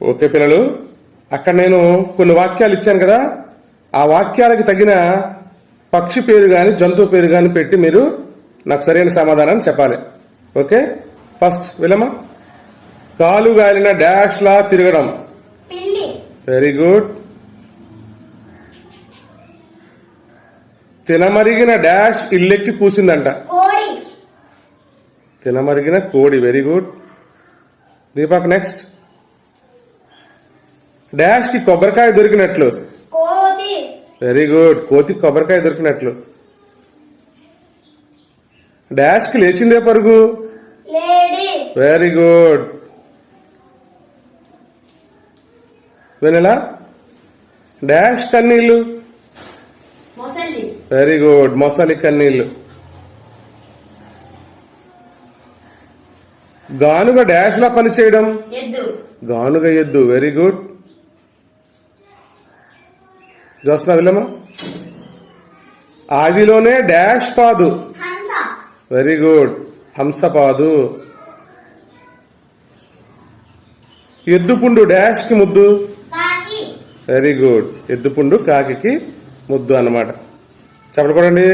Okay పిల్లలు అక్కడ నేను కొన్ని వాక్యాలు ఇచ్చాను కదా ఆ వాక్యాలకు తగిన పక్షి పేరు గాని జంతువు పేరు గాని పెట్టి మీరు నాకు సరైన సమాధానాన్ని చెప్పాలి. ఓకే? ఫస్ట్ విలమా కాలు గాలిన డాష్ లా తిరగడం. వెరీ గుడ్ తినమరిగిన డాష్ ఇల్లెక్కి కూసిందంట తినమరిగిన కోడి. వెరీ గుడ్ దీపక్ నెక్స్ట్ డాష్కి కొబ్బరికాయ దొరికినట్లు. వెరీ గుడ్ కోతి కొబ్బరికాయ దొరికినట్లు. డాష్కి లేచిందే పరుగు. వెరీ గుడ్ వెనెలా డాష్ కన్నీళ్ళు. వెరీ గుడ్ మొసలి కన్నీళ్ళు. గానుగ డాష్ లా పని చేయడం ఎద్దు. గానుగ ఎద్దు. వెరీ గుడ్ జోస్నా విలమా ఆదిలోనే డాష్ పాదు. Very good. హంసపాదు ఎద్దుపుండు డాష్కి ముద్దు వెరీ గుడ్. ఎద్దుపుండు కాకి ముద్దు అన్నమాట. చెప్పకూడండి